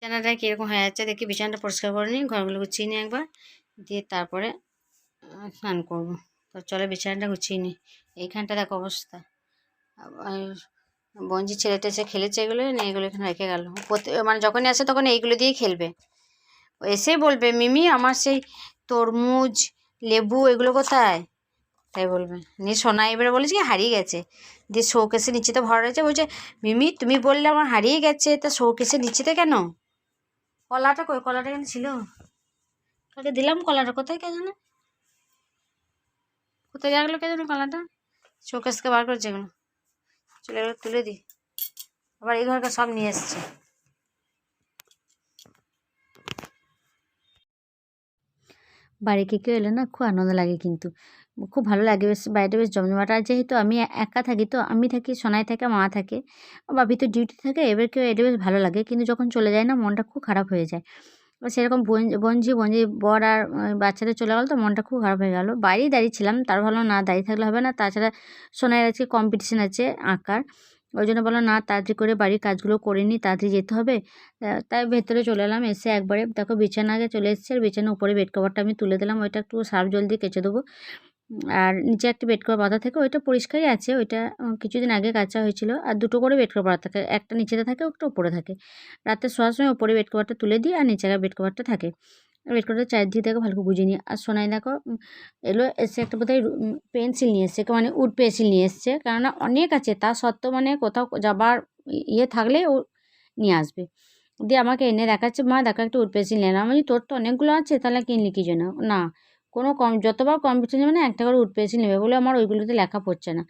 বিছানাটা কীরকম হয়ে যাচ্ছে দেখি বিছানাটা পরিষ্কার করে নিই, ঘরগুলো গুছিয়ে নিই একবার, দিয়ে তারপরে স্নান করব। তো চলে বিছানাটা গুছিয়ে নিই। এইখানটা দেখো অবস্থা। বঞ্জি ছেলেটা এসে খেলেছে এগুলো না এগুলো এখানে রেখে গেল। প্রতি- মানে যখনই আসে তখন এইগুলো দিয়েই খেলবে। এসে বলবে, মিমি, আমার সেই তরমুজ, লেবু, এগুলো কোথায়? তাই বলবে। নিয়ে সোনা এবারে বলেছে কি, হারিয়ে গেছে। দিয়ে শোকেসে নিচেতে ভরা রয়েছে। বলছে, মিমি, তুমি বললে আমার হারিয়ে গেছে, তা শোকেসে নিচেতে কেন? কলাটা কই? কলাটা কেন ছিল? কাকে দিলাম কলাটা। কোথায় কে জানে? কোথায় গেলো কে জানে কলাটা? শোকেসকে বার করেছে এগুলো। চলে এগুলো তুলে দিই আবার এই ঘরকে সব নিয়ে এসছে। বাড়িতে কেউ এলে না খুব আনন্দ লাগে কিন্তু। খুব ভালো লাগে। বেশ বাড়িটা বেশ জমজমাট আর যেহেতু আমি একা থাকি, তো আমি থাকি, সোনাই থাকে, মা থাকে। বাপি তো ডিউটি থাকে, এবার কেউ এটা বেশ ভালো লাগে। কিন্তু যখন চলে যায় না, মনটা খুব খারাপ হয়ে যায়। সেরকম বঞ্জি বঞ্জি বর আর বাচ্চাদের চলে গেল তো, মনটা খুব খারাপ হয়ে গেল। বাইরেই দাঁড়িয়ে ছিলাম, তার ভালো না দাঁড়িয়ে থাকলে হবে না। তাছাড়া সোনাইয়ের আজকে কম্পিটিশান আছে আঁকার। ওই জন্য বলল, না, তাড়াতাড়ি করে বাড়ির কাজগুলো করে নিই তাড়াতাড়ি যেতে হবে। তাই ভেতরে চলে এলাম, এসে একবারে দেখো বিছানা আগে চলে এসেছে। আর বিছানার উপরে বেড কভারটা আমি তুলে দিলাম। ওইটা একটু সার্ফ জল দিয়ে কেচে দেবো। আর নিচে একটা বেড কভার বাঁধা থাকে, ওইটা পরিষ্কারই আছে, ওইটা কিছুদিন আগে কাচা হয়েছিল। আর দুটো করে বেড কভার বাঁধা থাকে, একটা নিচেতে থাকে, একটা উপরে থাকে। রাতে শোয়ার সময় ওপরে বেড কভারটা তুলে দিই আর নিচে বেড কভারটা থাকে। বেড কভারটা চারিদিকে দেখো ভালো করে বুঝিয়ে নিই। আর সোনাই দেখো এলো, এসে একটা বোধহয় পেন্সিল নিয়ে এসছে মানে উড পেন্সিল নিয়ে এসছে, কেননা অনেক আছে, তা সত্ত্বেও মানে কোথাও যাবার ইয়ে থাকলে ও নিয়ে আসবে। দিয়ে আমাকে এনে দেখাচ্ছে, মা, দেখো একটা উড পেন্সিল নিলাম আমি তোর তো অনেকগুলো আছে, তাহলে কিনলি কি জন্য? না কোনো কম, যতবার কম্পিটিশন যাবে না, একটা করে উড পেন্সিল নেবে বলে আমার ওইগুলোতে লেখা পড়ছে না।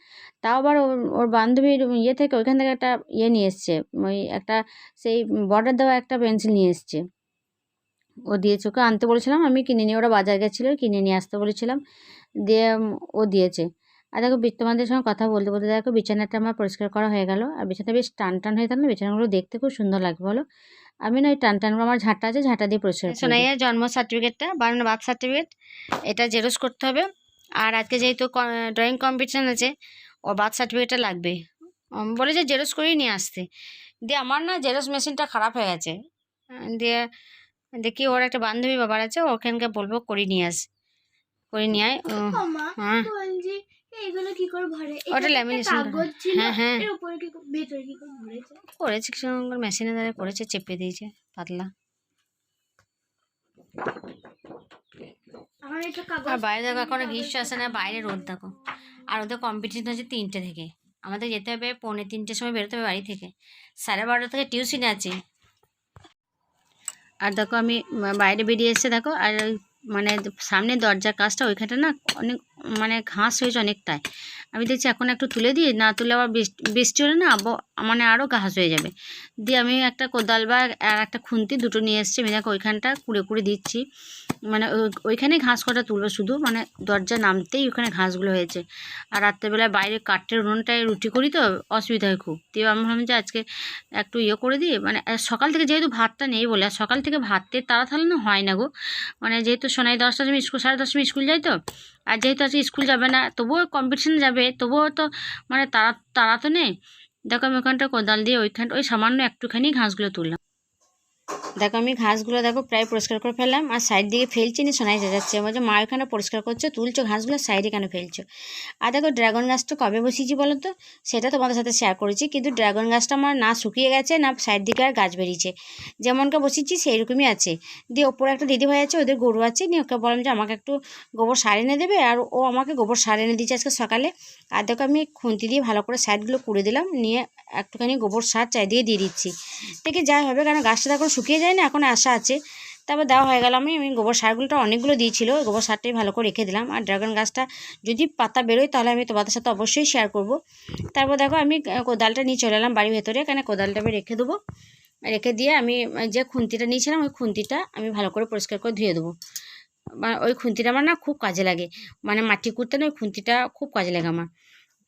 তাও আবার ওর বান্ধবীর ইয়ে থেকে ওইখান থেকে একটা ইয়ে নিয়ে এসছে, ওই একটা সেই বর্ডার দেওয়া একটা পেন্সিল নিয়ে এসছে। ও দিয়েছে, ওকে আনতে বলেছিলাম আমি, কিনে নিয়ে, ওরা বাজার গেছিল, কিনে নিয়ে আসতে বলেছিলাম। দিয়ে ও দিয়েছে। আর দেখো তোমাদের সঙ্গে কথা বলতে বলতে দেখো বিছানাটা আমার পরিষ্কার করা হয়ে গেল। আর বিছানাটা বেশ টান টান হয়ে থাকলে বিছানাগুলো দেখতে খুব সুন্দর লাগবে বলো। আমি না ওই টান টানগুলো আমার ঝাঁটা আছে ঝাঁটা দিয়ে পরিষ্কার করে সোনাইয়ের জন্ম সার্টিফিকেটটা বানানো বার্থ সার্টিফিকেট এটা জেরক্স করতে হবে। আর আজকে যেহেতু ড্রয়িং কম্পিটিশান আছে ও বার্থ সার্টিফিকেটটা লাগবে। উম, বলেছে জেরক্স করেই নিয়ে আসতে। দিয়ে আমার না জেরক্স মেশিনটা খারাপ হয়ে গেছে। দিয়ে দেখি ওর একটা বান্ধবী বাবার আছে ওখানকে বলব করে নিয়ে আস। করে নিয়ে আয় ও, হ্যাঁ। কি করে ভরে? ওটা হ্যাঁ, হ্যাঁ। এর উপরে কি করে- কি করে ভরেছে? করেছে কিছু মেশিনে দ্বারা করেছে চেপে দিয়েছে পাতলা। আর বাইরে দেখো এখন গ্রীষ্ম আসে না বাইরে রোদ দেখো। আর ওদের কম্পিটিশন হচ্ছে তিনটে থেকে। আমাদের যেতে হবে পৌনে তিনটের সময় বেরোতে হবে বাড়ি থেকে। সাড়ে বারোটা থেকে টিউশন আছে। আর দেখো আমি বাইরে বেরিয়ে এসে দেখো আর মানে সামনে দরজার কাজটা ওইখানটা না অনেক মানে ঘাস হয়েছে অনেকটাই। আমি দেখছি এখন একটু তুলে দিই, না তুলে আবার বৃষ্টি হলে না মানে আরও ঘাস হয়ে যাবে। দিয়ে আমি একটা কোদাল বা আর একটা খুন্তি দুটো নিয়ে এসছি, আমি দেখো ওইখানটা কুড়ে কুড়ে দিচ্ছি। মানে ওই- ওইখানে ঘাস কটা তুলবো শুধু মানে দরজা নামতেই ওখানে ঘাসগুলো হয়েছে। আর রাত্রেবেলায় বাইরে কাঠের উনুনটায় রুটি করি তো, অসুবিধা হয় খুব। দিয়ে আমি ভাবলাম যে আজকে একটু ইয়ে করে দিই মানে সকাল থেকে যেহেতু ভাতটা নেই বলে, আর সকাল থেকে ভাতের তাড়া তাহলে না হয় না গো। মানে যেহেতু সোনাই দশটার সময় স্কুল, সাড়ে দশটার স্কুল যায় তো, আর যেহেতু আজকে স্কুল যাবে না, তবুও কম্পিটিশানে যাবে, তবুও তো মানে তারা তারা তো নেই। দেখো আমি ওখানটা কোদাল দিয়ে ওইখানটা ওই সামান্য একটুখানি ঘাসগুলো তুললাম। দেখো আমি ঘাসগুলো দেখো প্রায় পরিষ্কার করে ফেললাম, আর সাইড দিকে ফেলছি নি শোনাই যাচ্ছে। বলছে মা ওখানে পরিষ্কার করছ, তুলছো ঘাসগুলো সাইডে কেন ফেলছো? আর দেখো ড্রাগন গাছটা কবে বসিয়েছি বলো তো? সেটা তোমাদের সাথে শেয়ার করেছি, কিন্তু ড্রাগন গাছটা আমার না শুকিয়ে গেছে, না সাইড দিকে আর গাছ বেরিয়েছে। যেমনকে বসিয়েছি সেই রকমই আছে। দিয়ে ওপরে একটা দিদিভাই আছে, ওদের গরু আছে, নিয়ে ওকে বললাম যে আমাকে একটু গোবর সার এনে দেবে, আর ও আমাকে গোবর সার এনে দিয়েছে আজকে সকালে। আর দেখো আমি খুন্তি দিয়ে ভালো করে সাইডগুলো কুড়ে দিলাম, নিয়ে একটুখানি গোবর সার চাই দিয়ে দিয়ে দিচ্ছি। দেখি যাই হবে কারণ গাছটা এখন শুকিয়ে যায় না এখন আশা আছে। তারপর দেওয়া হয়ে গেল আমি আমি গোবর সারগুলোটা অনেকগুলো দিয়েছিল গোবর সারটাই ভালো করে রেখে দিলাম। আর ড্রাগন গাছটা যদি পাতা বেরোয় তাহলে আমি তোমাদের সাথে অবশ্যই শেয়ার করব। তারপর দেখো আমি কোদালটা নিয়ে চলে এলাম বাড়ির ভেতরে, এখানে কোদালটা আমি রেখে দেবো। রেখে দিয়ে আমি যে খুন্তিটা নিয়েছিলাম, ওই খুন্তিটা আমি ভালো করে পরিষ্কার করে ধুয়ে দেবো। ওই খুন্তিটা আমার না খুব কাজে লাগে। মানে মাটি কুড়তে না ওই খুন্তিটা খুব কাজে লাগে আমার।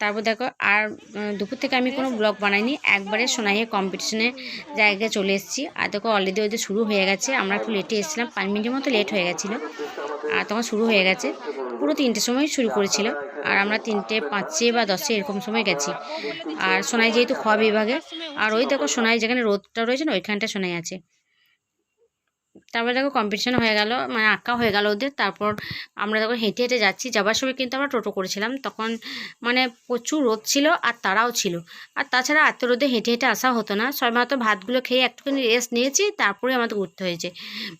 তারপর দেখো, আর দুপুর থেকে আমি কোনো ব্লগ বানাইনি। একবারে সোনাইয়ে কম্পিটিশনে জায়গায় চলে এসেছি। আর দেখো অলরেডি ওদের শুরু হয়ে গেছে। আমরা একটু লেটে এসেছিলাম। পাঁচ মিনিটের মতো লেট হয়ে গেছিল। আর তখন শুরু হয়ে গেছে। পুরো তিনটের সময় শুরু করেছিল। আর আমরা তিনটে, পাঁচে বা দশে এরকম সময় গেছি। আর সোনাই যেহেতু খ বিভাগে, আর ওই দেখো, সোনাই যেখানে রোদটা রয়েছে না, ওইখানটা সোনাই আছে। তারপরে দেখো কম্পিটিশন হয়ে গেল মানে আঁকা হয়ে গেল ওদের। তারপর আমরা তখন হেঁটে হেঁটে যাচ্ছি। যাবার সময় কিন্তু আমরা টোটো করেছিলাম। তখন মানে প্রচুর রোদ ছিল আর তারাও ছিল। আর তাছাড়া এত রোদে হেঁটে হেঁটে আসা হতো না। সবাই মাত্র ভাতগুলো খেয়ে একটুখানি রেস্ট নিয়েছি তারপরে আমাদের উঠতে হয়েছে।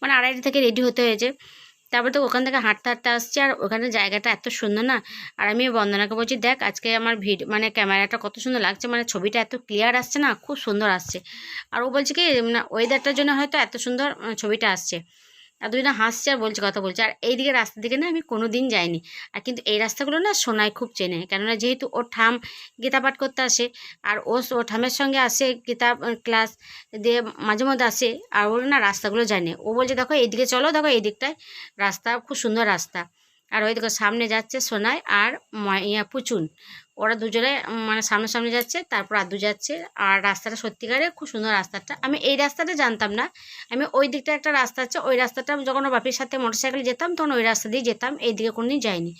মানে আড়াইটা থেকে রেডি হতে হয়েছে। তারপরে তো ওখান থেকে হাঁটতে হাঁটতে আসছি আর ওখানে জায়গাটা এত সুন্দর না। আর আমি বন্দনাকে বলছি, দেখ, আজকে আমার ভিড মানে ক্যামেরাটা কত সুন্দর লাগছে মানে ছবিটা এত ক্লিয়ার আসছে না, খুব সুন্দর আসছে। আর ও বলছে কি, না ওয়েদারটার জন্য হয়তো এত সুন্দর ছবিটা আসছে। আর দুজনে হাসছে আর বলছে কথা বলছে। আর এইদিকে রাস্তার দিকে না আমি কোনো দিন যাইনি। আর কিন্তু এই রাস্তাগুলো না সোনায় খুব চেনে। কেননা যেহেতু ওর ঠাম গীতা পাঠ করতে আসে, আর ও ও ঠামের সঙ্গে আসে গীতা ক্লাস দিয়ে মাঝে মধ্যে আসে, আর ওর না রাস্তাগুলো জানে। ও বলছে, দেখো এইদিকে চলো, দেখো এই দিকটায় রাস্তা, খুব সুন্দর রাস্তা। আর ওই দেখো সামনে যাচ্ছে সোনাই আর ইয়া পুচুন। ওরা দুজনে মানে সামনে সামনে যাচ্ছে, তারপর আদু যাচ্ছে। আর রাস্তাটা সত্যিকারে খুব সুন্দর রাস্তাটা। আমি এই রাস্তাটা জানতাম না। আমি ওই দিকটা একটা রাস্তা আছে, ওই রাস্তাটা যখন বাপির সাথে মোটরসাইকেল যেতাম, তখন ওই রাস্তা দিয়ে যেতাম। এই দিকে কোনোদিন যাইনি।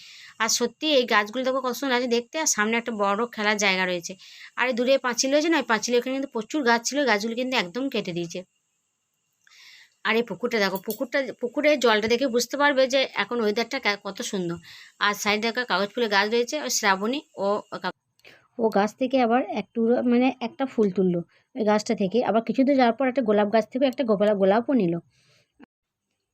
আর সত্যি এই গাছগুলো দেখো কত সুন্দর আছে দেখতে। আর সামনে একটা বড় খেলার জায়গা রয়েছে। আর দূরে পাঁচিল রয়েছে না, ওই পাঁচিলের ওখানে কিন্তু প্রচুর গাছ ছিল। গাছগুলো কিন্তু একদম কেটে দিয়েছে। আর এই পুকুরটা দেখো, পুকুরটা পুকুরে জলটা দেখে বুঝতে পারবে যে এখন ওয়েদারটা কত সুন্দর। আর সাইডে দেখো কাগজ ফুলের গাছ রয়েছে, ওই শ্রাবণী ও ও গাছ থেকে আবার একটু মানে একটা ফুল তুললো ওই গাছটা থেকে। আবার কিছু দূর যাওয়ার পর একটা গোলাপ গাছ থেকে একটা গোলাপ গোলাপও নিল।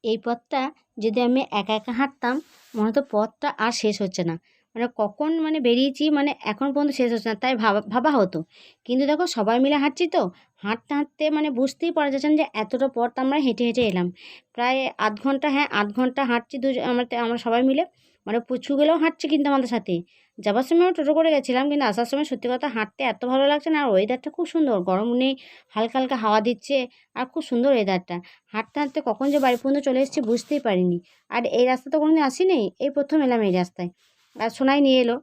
এই পথটা যদি আমি একা একা হাঁটতাম, মনে হতো পথটা আর শেষ হচ্ছে না। মানে কখন মানে বেরিয়েছি মানে এখন পর্যন্ত শেষ হচ্ছে না, তাই ভাবা ভাবা হতো। কিন্তু দেখো সবাই মিলে হাঁটছি তো, হাঁটতে হাঁটতে মানে বুঝতেই পারা যাচ্ছে না যে এতটা পথ আমরা হেঁটে হেঁটে এলাম। প্রায় আধ ঘণ্টা হ্যাঁ আধ ঘণ্টা হাঁটছি দু আমরা আমরা সবাই মিলে। মানে পুচু গেলেও হাঁটছে কিন্তু আমাদের সাথে। যাবার সময় আমরা টোটো করে গেছিলাম কিন্তু আসার সময় সত্যি কথা হাঁটতে এত ভালো লাগছে না, আর ওয়েদারটা খুব সুন্দর। গরম নেই, হালকা হালকা হাওয়া দিচ্ছে, আর খুব সুন্দর ওয়েদারটা হাঁটতে হাঁটতে কখন যে বাড়ি পর্যন্ত চলে এসেছি বুঝতেই পারিনি। আর এই রাস্তা তো কোনোদিন আসিনি, এই প্রথম এলাম এই রাস্তায়। আর সোনাই নিয়ে এলো।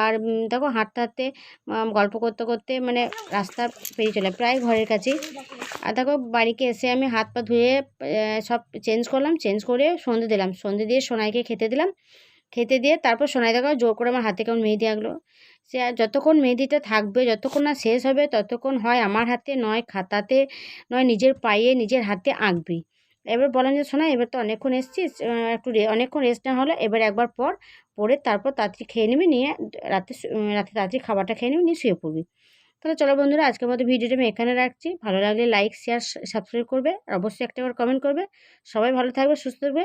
আর দেখো হাঁটতে হাঁটতে গল্প করতে করতে মানে রাস্তা পেরিয়ে চলে প্রায় ঘরের কাছেই। আর দেখো বাড়িতে এসে আমি হাত পা ধুয়ে সব চেঞ্জ করলাম চেঞ্জ করে সন্ধে দিলাম। সন্ধে দিয়ে সোনাইকে খেতে দিলাম। খেতে দিয়ে তারপর সোনাই দেখো জোর করে আমার হাতে কেমন মেহেদি আঁকলো। সে যতক্ষণ মেহেদিটা থাকবে, যতক্ষণ না শেষ হবে, ততক্ষণ হয় আমার হাতে, নয় খাতাতে, নয় নিজের পায়ে, নিজের হাতে আঁকবি। এবার বললাম যে, শোনা, এবার তো অনেকক্ষণ এসছিস একটু অনেকক্ষণ রেস্ট না হলো, এবার একবার পর, পরে তারপর তাড়াতাড়ি খেয়ে নিবি, নিয়ে রাতে রাতে তাড়াতাড়ি খাবারটা খেয়ে নিবি, নিয়ে শুয়ে পড়বি। তাহলে চলো বন্ধুরা, আজকের মতো ভিডিওটা আমি এখানে রাখছি। ভালো লাগলে লাইক শেয়ার সাবস্ক্রাইব করবে অবশ্যই একটা কমেন্ট করবে। সবাই ভালো থাকবে, সুস্থ থাকবে।